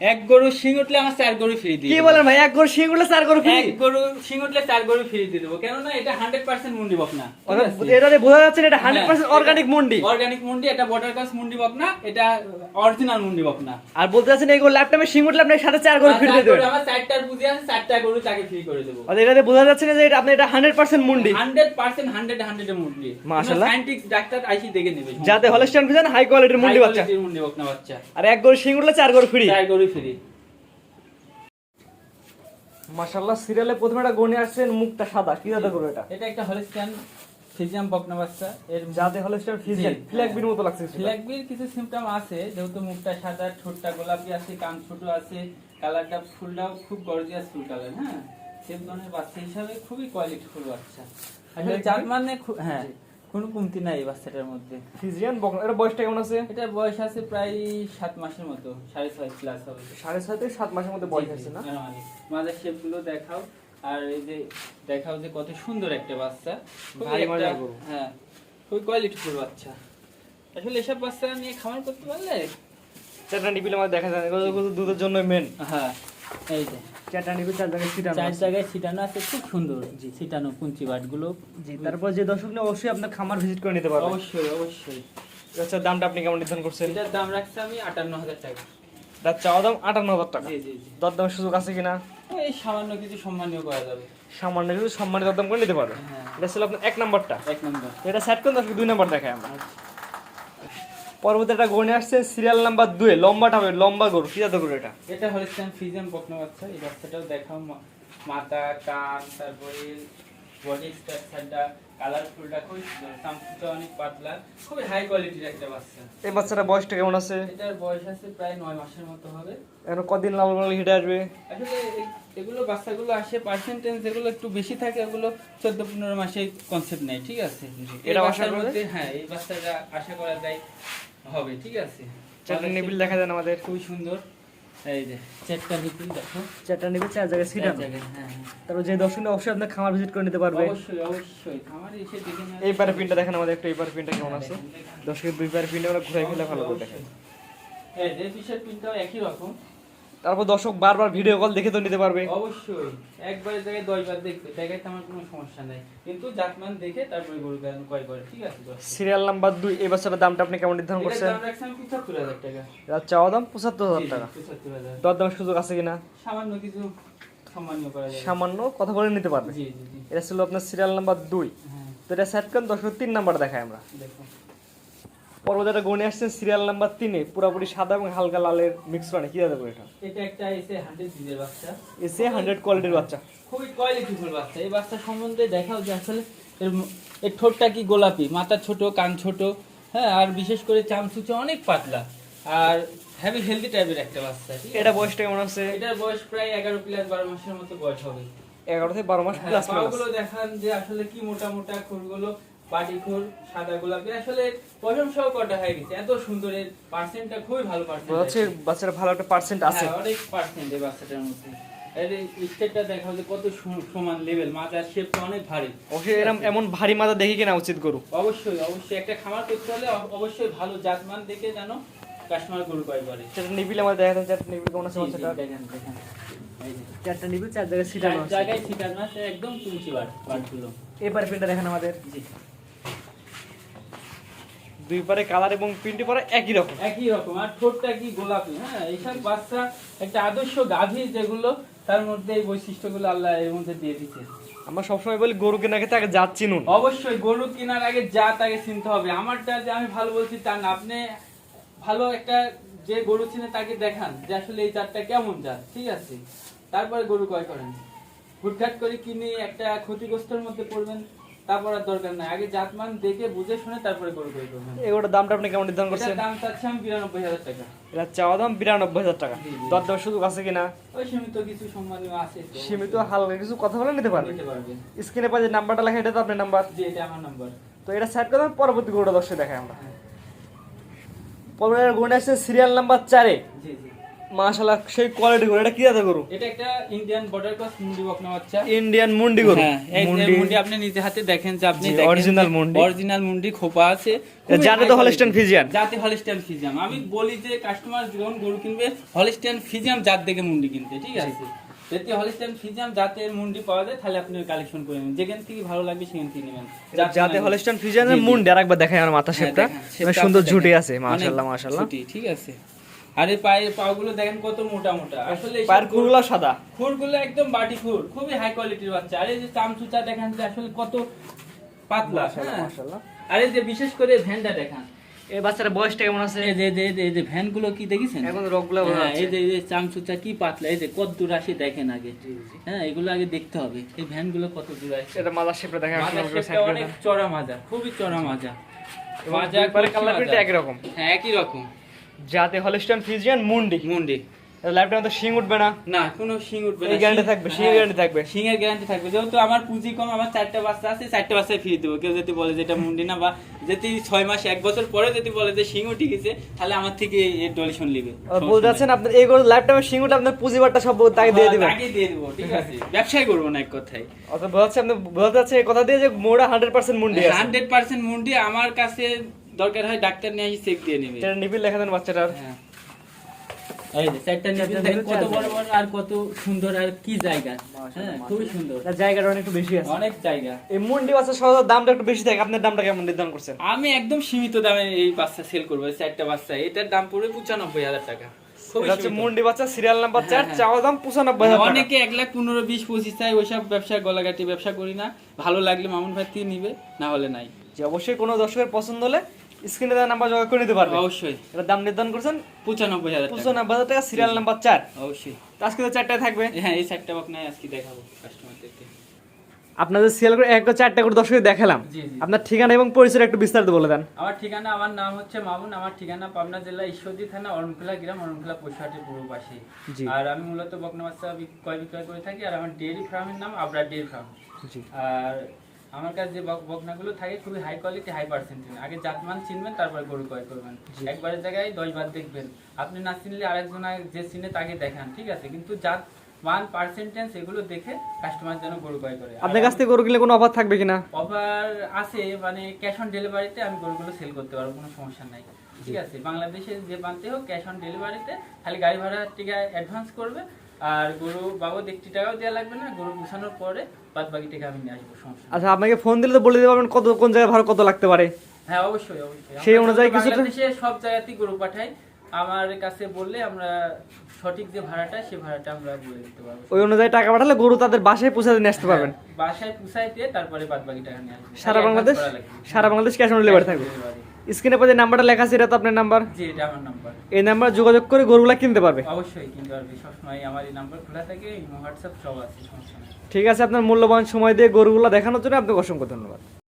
এক গরু শিং উঠলে আমার চার গরু ফ্রি দিই কি বলেন ভাই এক গরু শিংগুলো চার গরু ফ্রি এক গরু শিং উঠলে চার গরু ফ্রি দিয়ে দেবো। কেননা এটা হান্ড্রেড পার্সেন্ট মুন্ডি বকনা। এটা বোঝা যাচ্ছে এটা হান্ড্রেড হ্যাঁ, পার্সেন্ট অর্গানিক মুন্ডি। অর্গানিক মুন্ডি এটা বর্ডার কাস মুন্ডি বকনা এটা অরিজিনাল মুন্ডি বকনা। আর বলতে চাচ্ছেন এইগুলো ল্যাপটপে শিং উঠলে আপনার সাথে চার গরু ফ্রি দিয়ে গরু আমার চারটার বুঝে আছে চারটা গরু তাকে ফ্রি করে দেবো। আর এটা দিয়ে বোঝা যাচ্ছে না যে এটা আপনি এটা হান্ড্রেড পার্সেন্ট মুন্ডি। হান্ড্রেড পার্সেন্ট হান্ড্রেড হান্ড্রেড মুন্ডি। মাশাআল্লাহ। সাইন্টিস্ট ডাক্তার আইসি দেখে নেবে। যাতে হলস্টাইন ফিজান হাই কোয়ালিটির মুন্ডি বাচ্চা। মুন্ডি বকনা বাচ্চা। আর এক গরু শিং উঠলে চার গরু ফ্রি চার গরু ফ্রি। মাশাআল্লাহ সিরিয়ালে প্রথমে একটা গনি আসছেন মুখটা সাদা। কি দাদা করবে এটা? এটা একটা হলিস্টান ফিজিয়াম বকনা বাচ্চা এর যাতে হলস্টাইন ফিজিয়ান জি। ফ্ল্যাগ বিন মতো লাগছে ফ্ল্যাগবির কিছু সিমটম আছে যেহেতু মুখটা সাদা ঠোঁটটা গোলাপি আছে কান ছোট আছে কালারটা ফুলটাও খুব গর্জিয়াস ফুল কালার হ্যাঁ? সেম ধরনের বাচ্চা হিসাবে খুবই কোয়ালিটি ফুল বাচ্চা। আসলে Flag জাত bee? মানে হ্যাঁ। কোনো কমতি নাই বাচ্চাটার মধ্যে। ফিজিয়ান বকনা এটা বয়সটা কেমন আছে? এটা বয়স আছে প্রায় সাত মাসের মতো সাড়ে ছয় প্লাস হবে। সাড়ে ছয় থেকে সাত মাসের মধ্যে বয়স আছে না? আনুমানিক। মাঝের শেপগুলো দেখাও। আর এই যে দেখাও যে কত সুন্দর একটা বাচ্চা। হ্যাঁ খুবই কোয়ালিটিফুল বাচ্চা। আসলে এসব বাচ্চা নিয়ে খামার করতে পারলে? চারটা নিপিল আমার দেখা যায় দুধের জন্য মেন হ্যাঁ এই যে। চার জায়গায় সিটানো চার জায়গায় ছিটানো আছে খুব সুন্দর। জি ছিটানো কুঞ্চি বাটগুলো জি তারপর যে দর্শক অবশ্যই আপনার খামার ভিজিট করে নিতে পারবেন। অবশ্যই অবশ্যই। আচ্ছা দামটা আপনি কেমন নির্ধারণ করছেন? এটার দাম রাখছি আমি আটান্ন হাজার টাকা। তার চাওয়া দাম আটান্ন হাজার টাকা। জি জি জি। দরদামের সুযোগ আছে কিনা? এই সামান্য কিছু সম্মানীয় করা যাবে। সামান্য কিছু দরদাম করে নিতে পারবেন। হ্যাঁ। এটা ছিল আপনার এক নাম্বারটা। এক নম্বর। এটা সেট করুন দুই নাম্বার দেখায় আমরা। পরবর্তী একটা গণে আসছে সিরিয়াল নাম্বার দুয়ে লম্বাটা হবে লম্বা গরু কি জাতের গরু এটা? এটা হলিস্টান ফিজিয়াম বকনা বাচ্চা এই বাচ্চাটাও দেখাও মাথা কান তারপরে বডি স্ট্রাকচারটা কালারফুলটা খুবই সুন্দর চামচুটা অনেক পাতলা খুবই হাই কোয়ালিটির একটা বাচ্চা। এই বাচ্চাটা বয়সটা কেমন আছে? এটার বয়স আছে প্রায় নয় মাসের মতো হবে। এখন কদিন লাল লাল হিটে আসবে? আসলে এগুলো বাচ্চাগুলো আসে পার্সেন্টেজ যেগুলো একটু বেশি থাকে ওগুলো চোদ্দ পনেরো মাসে কনসেপ্ট নেই ঠিক আছে? এটা আশা বাচ্চার করা মধ্যে হ্যাঁ এই বাচ্চাটা আশা করা যায় হবে ঠিক আছে। চারটা নিপিল দেখা যান আমাদের। খুবই সুন্দর। এই যে চারটা নিপিল দেখো। চারটা নিপিল চার জায়গায় সিটানো হ্যাঁ হ্যাঁ। তারপর যে দর্শক অবশ্যই আপনার খামার ভিজিট করে নিতে পারবে। অবশ্যই অবশ্যই। খামারে এসে দেখে এই পারে পিনটা দেখেন আমাদের একটু এই পারে পিনটা কেমন আছে? দেখেন। দর্শকের দুই পারে পিনটা আমরা ঘুরাই ফেলে ভালো করে দেখেন। এই যে পিসের পিনটাও একই রকম। তারপর দর্শক বারবার ভিডিও কল দেখে তো নিতে পারবে। অবশ্যই। একবার জায়গায় দশবার দেখবে। জায়গায় আমার কোনো সমস্যা নাই। কিন্তু জাতমান দেখে তারপরে গরু গান ক্রয় করে। ঠিক আছে সিরিয়াল নাম্বার দুই এই বাচ্চাটার দামটা আপনি কেমন নির্ধারণ করছেন? দাম আমি 75,000 টাকা। এর চাওয়া দাম পঁচাত্তর হাজার টাকা। 75,000 দরদামের সুযোগ আছে কিনা? সামান্য কিছু সামান্য কথা বলে নিতে পারবে। এটা ছিল আপনার সিরিয়াল নাম্বার দুই। হ্যাঁ, তো এটা সেট করেন দর্শক তিন নাম্বার দেখায় আমরা। দেখো। পরবর্তীটা গণে আসছে সিরিয়াল নাম্বার তিনে পুরোপুরি সাদা এবং হালকা লালের মিক্স মানে কি দাদা এটা? এটা একটা এসে 100 দিনের বাচ্চা। এসে হান্ড্রেড কোয়ালিটির বাচ্চা। খুবই কোয়ালিটিফুল বাচ্চা। এই বাচ্চা সম্বন্ধে দেখাও যে আসলে এর এর ঠোঁটটা কি গোলাপি? মাথা ছোট কান ছোট হ্যাঁ? আর বিশেষ করে চামচুচে অনেক পাতলা। আর হ্যাভি হেলদি টাইপের একটা বাচ্চা এটা বয়সটা কেমন আছে? এটার বয়স প্রায় এগারো প্লাস বারো মাসের মতো বয়স হবে। এগারো থেকে বারো মাস হ্যাঁ, প্লাস দেখান যে আসলে কি মোটা মোটা খুরগুলো সাদা গোলাপি আসলে প্রশংসাও কটা হয়ে গেছে। এত সুন্দর এর পার্সেন্টটা খুবই ভালো পার্সেন্ট বাচ্চার ভালো একটা পার্সেন্ট আছে। হ্যাঁ, অনেক পার্সেন্ট এই বাচ্চাটার মধ্যে। এর স্টেটটা দেখাও যে কত সমান লেভেল মাথার শেপটা অনেক ভারী। অবশ্যই এরকম এমন ভারী দেখে কেনা উচিত গরু। অবশ্যই অবশ্যই। একটা খামার করতে হলে অবশ্যই ভালো জাতমান দেখে কাস্টমার গরু ক্রয় করে চারটা নিবিল আমার দেখা যাচ্ছে চারটা নিবিল কেমন আছে জি, জি, দেখেন, দেখেন। চারটা নিবিল চার জায়গায় সিটানো আছে। জায়গায় ছিটানো আছে একদম তুলসী বাট বাটগুলো। এবার পিনটা দেখেন আমাদের। জি। দুই পারে কালার এবং প্রিন্টে পরে একই রকম। একই রকম আর ঠোঁটটা কি গোলাপি হ্যাঁ? এইসব বাচ্চা একটা আদর্শ গাভী যেগুলো তার মধ্যে এই বৈশিষ্ট্যগুলো আল্লাহ এর মধ্যে দিয়ে দিচ্ছে আমরা সবসময় বলি গরু কেনা ক্ষেত্রে আগে জাত চিনুন। অবশ্যই গরু কেনার আগে জাত আগে চিনতে হবে। আমারটা যে আমি ভালো বলছি তা না। আপনি ভালো একটা যে গরু চিনে তাকে দেখান যে আসলে এই জাতটা কেমন জাত ঠিক আছে? তারপরে গরু ক্রয় করেন। হুটঘাট করে কিনে একটা ক্ষতিগ্রস্তের মধ্যে পড়বেন। তারপর আর দরকার নাই। আগে জাতমান দেখে বুঝে শুনে তারপরে গরু ক্রয় করবেন। এগুলোর দামটা আপনি কেমন নির্ধারণ করছেন? দাম চাচ্ছি আমি বিরানব্বই হাজার টাকা। এটা চাওয়া দাম বিরানব্বই হাজার টাকা। জি। সুযোগ আছে কিনা? ওই সীমিত কিছু সম্মানীয় আছে সীমিত হালকা কিছু কথা বলে নিতে পারবে। নিতে পারবে। স্ক্রিনে পাশে নাম্বারটা লেখা এটা তো আপনার নাম্বার। জি এটা আমার নাম্বার। তো এটা সেট করে পরবর্তী গরুটা দর্শক দেখাই আমরা। পরবর্তী গরুটা আসছে সিরিয়াল নাম্বার চারে। জি জি। মাশাআল্লাহ সেই কোয়ালিটি গরু এটা কি জাতের গরু? এটা একটা ইন্ডিয়ান বর্ডার ক্রস মুন্ডি বকনা বাচ্চা। ইন্ডিয়ান মুন্ডি গরু। হ্যাঁ মুন্ডি। মুন্ডি আপনি নিজে হাতে দেখেন যে আপনি দেখেন original মুন্ডি। অরিজিনাল মুন্ডি খোপা আছে। জাতে তো হলস্টেন ফিজিয়ান জাতে ফিজিয়াম আমি বলি যে কাস্টমার যখন গরু কিনবে ফিজিয়াম জাত দেখে মুন্ডি কিনতে ঠিক আছে? যদি ফিজিয়াম জাতের মুন্ডি পাওয়া যায় তাহলে আপনি কালেকশন করে নেবেন। যেখান থেকে ভালো লাগবে সেখান থেকে নেবেন। জাত জি, জি। মুন্ডি। আরেকবার দেখাই আমার মাথা হ্যাঁ, শেপটা। সুন্দর ঝুটি আছে মাশাআল্লাহ মাশাআল্লাহ। ঠিক আছে? আর এই পায়ের পাগুলো দেখেন কত মোটা মোটা। আসলে পায়ের কুরগুলো সাদা। খুরগুলো একদম বাটি খুর খুবই হাই কোয়ালিটির বাচ্চা। আর এই যে চামচুচা দেখান যে আসলে কত পাতলা মাশাআল্লাহ হ্যাঁ। মাশাআল্লাহ। আর এই যে বিশেষ করে ভ্যানটা দেখান। এই বাচ্চাটা বয়সটা কেমন আছে? এই যে এই যে- এই যে- এই যে ভ্যানগুলো কি দেখেছেন? এখন রগগুলো বোঝা হ্যাঁ, এই যে এই যে চামচুচা কি পাতলা এই যে কত দূর আসে দেখেন আগে। হ্যাঁ এগুলো আগে দেখতে হবে। এই ভ্যানগুলো কত দূর আসে। এটা মাদার শেপটা দেখেন অনেক চড়া মাজা খুবই চড়া মাজা। মাজা পরে কালার। প্রিন্ট একই রকম। হ্যাঁ একই রকম। জাতে হলস্টেন ফিজিয়ান মুন্ডি। মুন্ডি। লাইফটা মধ্যে শিং উঠবে না। না কোনো শিং উঠবে এই গ্যারান্টি থাকবে শিং গ্যারান্টি থাকবে। সিংয়ের গ্যারান্টি থাকবে। যেহেতু আমার পুঁজি কম আমার চারটা বাচ্চা আছে চারটা বাচ্চায় ফিরে দেবো। কেউ যদি বলে যে এটা মুন্ডি না বা যদি ছয় মাস এক বছর পরে যদি বলে যে সিং উঠে গেছে তাহলে আমার থেকে এই ডলিশন নিবে। বলতে যাচ্ছেন আপনার এই গরু লাইফ টাইমে শিং উঠে আপনার পুঁজি পুঁজিবারটা সব তাকে দিয়ে দিবেন। তাকে দিয়ে দেবো ঠিক আছে। ব্যবসায় করব না এক কথায়। অর্থাৎ বোঝাচ্ছে আপনি বোঝাতে যাচ্ছে কথা দিয়ে যে মোড়া হান্ড্রেড পার্সেন্ট মুন্ডি হান্ড্রেড পার্সেন্ট মুন্ডি আমার কাছে দরকার হয় ডাক্তার নিয়ে আসি চেক দিয়ে নেবে। এটা নিবিল লেখা দেন বাচ্চাটার। হ্যাঁ। এই যে চারটা নিবিল চারটা দেখেন কত বড় বড় আর কত সুন্দর আর কি জায়গা। হ্যাঁ খুবই সুন্দর। জায়গাটা অনেক একটু বেশি আছে। অনেক জায়গা। এই মুন্ডি বাচ্চা দামটা একটু বেশি থাকে আপনার দামটা কেমন নির্ধারণ করছেন? আমি একদম সীমিত দামে এই বাচ্চা সেল করব এই চারটা বাচ্চা। এটার দাম পড়বে পঁচানব্বই হাজার টাকা। মুন্ডি বাচ্চা সিরিয়াল নাম্বার চার হ্যাঁ, হ্যাঁ। চাওয়া দাম পঁচানব্বই অনেকে এক লাখ পনেরো বিশ পঁচিশ চাই ওইসব ব্যবসা গলাঘাটি ব্যবসা করি না। ভালো লাগলে মামুন ভাই নিবে না হলে নাই। যে অবশ্যই কোনো দর্শকের পছন্দ হলে স্ক্রিনে দেওয়া নাম্বার যোগাযোগ করে নিতে পারবে। অবশ্যই। এটা দাম নির্ধারণ করছেন পঁচানব্বই হাজার পঁচানব্বই হাজার টাকা সিরিয়াল নাম্বার চার। অবশ্যই। তো আজকে তো চারটায় থাকবে। হ্যাঁ এই চারটা নাই আজকে দেখাবো কাস্টমারদেরকে আপনাদের সিরিয়াল করে একটা চারটা করে দর্শকের দেখালাম। আপনার ঠিকানা এবং পরিচয় একটু বিস্তারিত বলে দেন। আমার ঠিকানা আমার নাম হচ্ছে মামুন আমার ঠিকানা পাবনা জেলা ঈশ্বরদী থানা অরণখোলা গ্রাম অরণখোলা পশুহাটের পূর্ব পাশে। জি। আর আমি মূলত বকনা বাচ্চা ক্রয় বিক্রয় করে থাকি আর আমার ডেয়ারি ফার্মের নাম আবরা ডেয়ারি ফার্ম আর আমার কাছে যে বক- বকনাগুলো থাকে খুবই হাই কোয়ালিটি হাই পার্সেন্টেজ আগে জাতমান চিনবেন তারপরে গরু ক্রয় করবেন। একবারের জায়গায় দশ বার দেখবেন। আপনি না চিনলে আরেকজন যে চিনে তাকে দেখান ঠিক আছে? কিন্তু জাত মান পার্সেন্টেজ এগুলো দেখে কাস্টমার যেন গরু ক্রয় করে। আপনার কাছ থেকে গরু কিনলে কোনো অফার থাকবে কিনা? অফার আছে মানে ক্যাশ অন ডেলিভারিতে আমি গরুগুলো সেল করতে পারব কোনো সমস্যা নাই। ঠিক আছে? বাংলাদেশে যে প্রান্তে হোক ক্যাশ অন ডেলিভারিতে খালি গাড়ি ভাড়া টিকা অ্যাডভান্স করবে আর গরু বাবদ একটি টাকাও দেওয়া লাগবে না গরু গুছানোর পরে বাদ বাকি টাকা আমি নিয়ে আসব সমস্যা আচ্ছা আপনাকে ফোন দিলে তো বলে দিতে পারবেন কত কোন জায়গায় ভাড়া কত লাগতে পারে? হ্যাঁ অবশ্যই অবশ্যই। সেই অনুযায়ী বাংলাদেশে সব জায়গাতেই গরু পাঠাই। আমার কাছে বললে আমরা সঠিক যে ভাড়াটা সে ভাড়াটা আমরা বলে দিতে পারব। ওই অনুযায়ী টাকা পাঠালে গরু তাদের বাসায় পৌঁছে নিয়ে আসতে পারবেন। হ্যাঁ, বাসায় পুষাই দিয়ে তারপরে বাদ বাকি টাকা নিয়ে আসব। সারা বাংলাদেশ। সারা বাংলাদেশ ক্যাশ অন ডেলিভারি থাকবে। স্ক্রিনে পর যে নাম্বারটা লেখা আছে এটা তো আপনার নাম্বার? জি এটা আমার নাম্বার। এই নাম্বার যোগাযোগ করে গরুগুলা কিনতে পারবে? অবশ্যই কিনতে পারবে সবসময় আমার এই নাম্বার খোলা থাকে হোয়াটসঅ্যাপ সব আছে সমস্যা ঠিক আছে আপনার মূল্যবান সময় দিয়ে গরুগুলা দেখানোর জন্য আপনাকে অসংখ্য ধন্যবাদ।